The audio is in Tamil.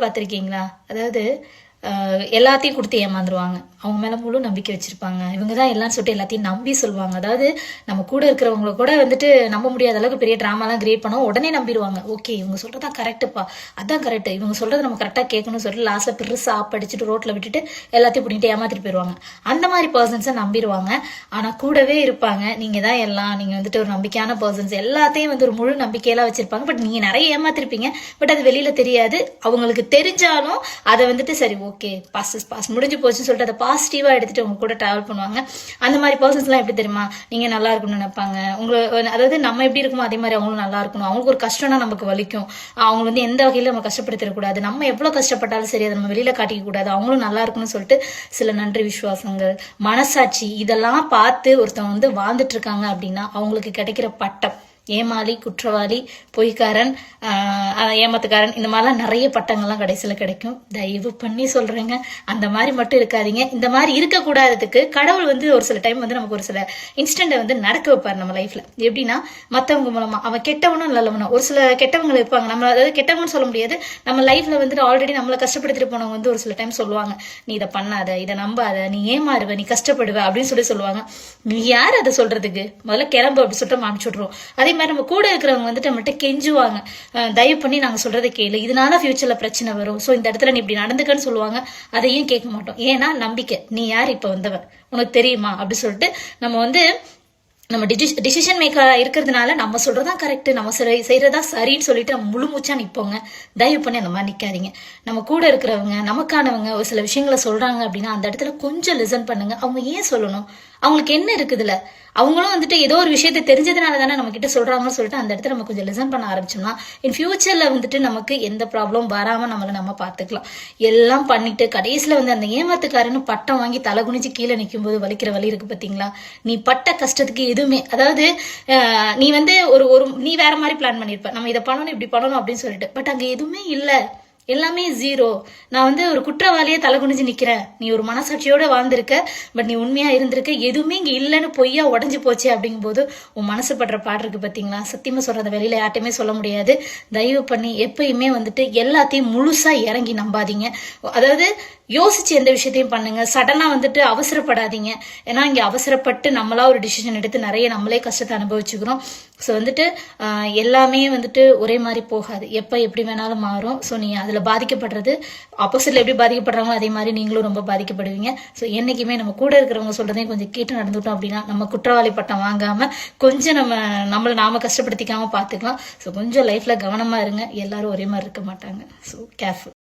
பார்த்துருக்கீங்களா? அதாவது எல்லாத்தையும் கொடுத்து ஏமாந்துருவாங்க. அவங்க மேலே முழு நம்பிக்கை வச்சுருப்பாங்க. இவங்க தான் எல்லாம் சொல்லிட்டு எல்லாத்தையும் நம்பி சொல்லுவாங்க. அதாவது நம்ம கூட இருக்கிறவங்கள கூட வந்துட்டு நம்ப முடியாத அளவுக்கு பெரிய ட்ராமாலாம் கிரியேட் பண்ணோம். உடனே நம்பிடுவாங்க. ஓகே இவங்க சொல்கிறதா கரெக்டுப்பா அதான் கரெக்ட் இவங்க சொல்கிறது நம்ம கரெக்டாக கேட்கணும்னு சொல்லிட்டு லாஸ்ட்ல ஆப் ஆப்படிச்சுட்டு ரோட்டில் விட்டுட்டு எல்லாத்தையும் பிடிக்கிட்டு ஏமாத்திட்டு போயிடுவாங்க அந்த மாதிரி பர்சன்ஸை நம்பிடுவாங்க. ஆனால் கூடவே இருப்பாங்க. நீங்கள் தான் எல்லாம் நீங்கள் வந்துட்டு ஒரு நம்பிக்கையான பர்சன்ஸ் எல்லாத்தையும் வந்து ஒரு முழு நம்பிக்கையெல்லாம் வச்சுருப்பாங்க. பட் நீங்கள் நிறைய ஏமாத்திருப்பீங்க. பட் அது வெளியில் தெரியாது. அவங்களுக்கு தெரிஞ்சாலும் அதை வந்துட்டு சரி ஓகே ஓகே பாஸ் பாஸ் முடிஞ்சு போச்சுன்னு சொல்லிட்டு அதை பாசிட்டிவா எடுத்துட்டு உங்க கூட டிராவல் பண்ணுவாங்க. அந்த மாதிரி பர்சன்ஸ் எல்லாம் எப்படி தெரியுமா? நீங்க நல்லா இருக்கணும்னு நினைப்பாங்க. உங்களை அதாவது நம்ம எப்படி இருக்குமோ அதே மாதிரி அவங்களும் நல்லா இருக்கணும். அவங்களுக்கு ஒரு கஷ்டம்னா நமக்கு வலிக்கும். அவங்க வந்து எந்த வகையில நம்ம கஷ்டப்படுத்திடக்கூடாது? நம்ம எவ்வளவு கஷ்டப்பட்டாலும் சரி அதை நம்ம வெளியில காட்டிக்க கூடாது அவங்களும் நல்லா இருக்கணும்னு சொல்லிட்டு சில நன்றி விசுவாசங்கள். மனசாட்சி இதெல்லாம் பார்த்து ஒருத்தவங்க வந்து வாழ்ந்துட்டு இருக்காங்க அப்படின்னா அவங்களுக்கு கிடைக்கிற பட்டம். ஏமாளி குற்றவாளி பொய்க்காரன் ஏமத்துக்காரன் ஏமாத்துக்காரன் இந்த மாதிரிலாம் நிறைய பட்டங்கள்லாம் கடைசியில் கிடைக்கும். தயவு பண்ணி சொல்கிறேங்க அந்த மாதிரி மட்டும் இருக்காதீங்க. இந்த மாதிரி இருக்கக்கூடாததுக்கு கடவுள் வந்து ஒரு சில டைம் வந்து நமக்கு ஒரு சில இன்ஸ்டன்ட்டை வந்து நடக்க வைப்பார் நம்ம லைஃப்பில் எப்படின்னா மற்றவங்க மூலமாக அவன் கெட்டவனும் நல்லவனும் ஒரு சில கெட்டவங்க இருப்பாங்க. நம்ம அதாவது கெட்டவங்கன்னு சொல்ல முடியாது. நம்ம லைஃப்பில் வந்துட்டு ஆல்ரெடி நம்மளை கஷ்டப்படுத்திட்டு போனவங்க வந்து ஒரு சில டைம் சொல்லுவாங்க நீ இதை பண்ணாத இதை நம்பாத நீ ஏமாறுவ நீ கஷ்டப்படுவ அப்படின்னு சொல்லி சொல்லுவாங்க. நீ யார் அதை சொல்கிறதுக்கு முதல்ல கிளம்பு அப்படி சொல்லிட்டு நம்ம அனுப்பிச்சு விட்ருவோம் அதே மாதிரி நம்ம கூட இருக்கிறவங்க வந்துட்டு நம்மகிட்ட கெஞ்சுவாங்க. தயவு பண்ணி நாங்க சொல்றதை கேளு. இதனால ஃப்யூச்சரில் பிரச்சனை வரும். ஸோ இந்த இடத்துல நீ இப்படி நடந்துக்கன்னு சொல்லுவாங்க. அதையும் கேட்க மாட்டோம். ஏன்னா நம்பிக்கை. நீ யார்? இப்போ வந்தவன். உனக்கு தெரியுமா? அப்படி சொல்லிட்டு நம்ம வந்து நம்ம டிசிஷன் மேக்கராக இருக்கிறதுனால நம்ம சொல்றதா கரெக்ட் நம்ம சரி- செய்யறதா சரின்னு சொல்லிட்டு நம்ம முழு மூச்சா நிப்போங்க. தயவு பண்ணி அந்த மாதிரி நிக்காதீங்க. நம்ம கூட இருக்கிறவங்க நமக்கானவங்க ஒரு சில விஷயங்களை சொல்றாங்க அப்படின்னா அந்த இடத்துல கொஞ்சம் லிசன் பண்ணுங்க. அவங்க ஏன் சொல்லணும்? அவங்களுக்கு என்ன இருக்குதுல? அவங்களும் வந்துட்டு ஏதோ ஒரு விஷயத்தை தெரிஞ்சதுனால தானே நம்ம கிட்ட சொல்றாங்கன்னு சொல்லிட்டு அந்த இடத்துல நம்ம கொஞ்சம் லெசன் பண்ண ஆரம்பிச்சோம்னா இன் ஃபியூச்சர்ல வந்துட்டு நமக்கு எந்த ப்ராப்ளம் வராம நம்மள நம்ம பார்த்துக்கலாம். எல்லாம் பண்ணிட்டு கடைசியில வந்து அந்த ஏமாத்துக்காரன்னு பட்டம் வாங்கி தலை குனிஞ்சு கீழே நிற்கும் போது வலிக்கிற வலி இருக்கு பாத்தீங்களா? நீ பட்ட கஷ்டத்துக்கு எதுவுமே அதாவது நீ வந்து ஒரு ஒரு நீ வேற மாதிரி பிளான் பண்ணிருப்ப. நம்ம இதை பண்ணணும் இப்படி பண்ணணும் அப்படின்னு சொல்லிட்டு. பட் அங்க எதுவுமே இல்லை. எல்லாமே ஜீரோ நான் வந்து ஒரு குற்றவாளியே தலை குனிஞ்சு நிக்கிறேன். நீ ஒரு மனசாட்சியோட வாழ்ந்திருக்க பட் நீ உண்மையா இருந்திருக்க எதுவுமே இங்க இல்லைன்னு பொய்யா உடஞ்சு போச்சு அப்படிங்கும்போது உன் மனசு படுற பாடு இருக்கு பாத்தீங்களா? சத்தியமா சொல்றத வெளியில யார்ட்டையுமே சொல்ல முடியாது. தயவு பண்ணி எப்பயுமே வந்துட்டு எல்லாத்தையும் முழுசா இறங்கி நம்பாதீங்க. அதாவது யோசிச்சு எந்த விஷயத்தையும் பண்ணுங்க. சடனா வந்துட்டு அவசரப்படாதீங்க. ஏன்னா இங்க அவசரப்பட்டு நம்மளா ஒரு டிசிஷன் எடுத்து நிறைய நம்மளே கஷ்டத்தை அனுபவிச்சுக்கிறோம். ஸோ வந்துட்டு எல்லாமே வந்துட்டு ஒரே மாதிரி போகாது. எப்போ எப்படி வேணாலும் மாறும். ஸோ நீ அதில் பாதிக்கப்படுறது ஆப்போசிட்ல எப்படி பாதிக்கப்படுறாங்களோ அதே மாதிரி நீங்களும் ரொம்ப பாதிக்கப்படுவீங்க. ஸோ என்றைக்குமே நம்ம கூட இருக்கிறவங்க சொல்றதையும் கொஞ்சம் கேட்டு நடந்துட்டோம் அப்படின்னா நம்ம குற்றவாளி பட்டம் வாங்காம கொஞ்சம் நம்ம நம்மளை நாம கஷ்டப்படுத்திக்காம பார்த்துக்கலாம். ஸோ கொஞ்சம் லைஃப்ல கவனமா இருங்க. எல்லாரும் ஒரே மாதிரி இருக்க மாட்டாங்க. So careful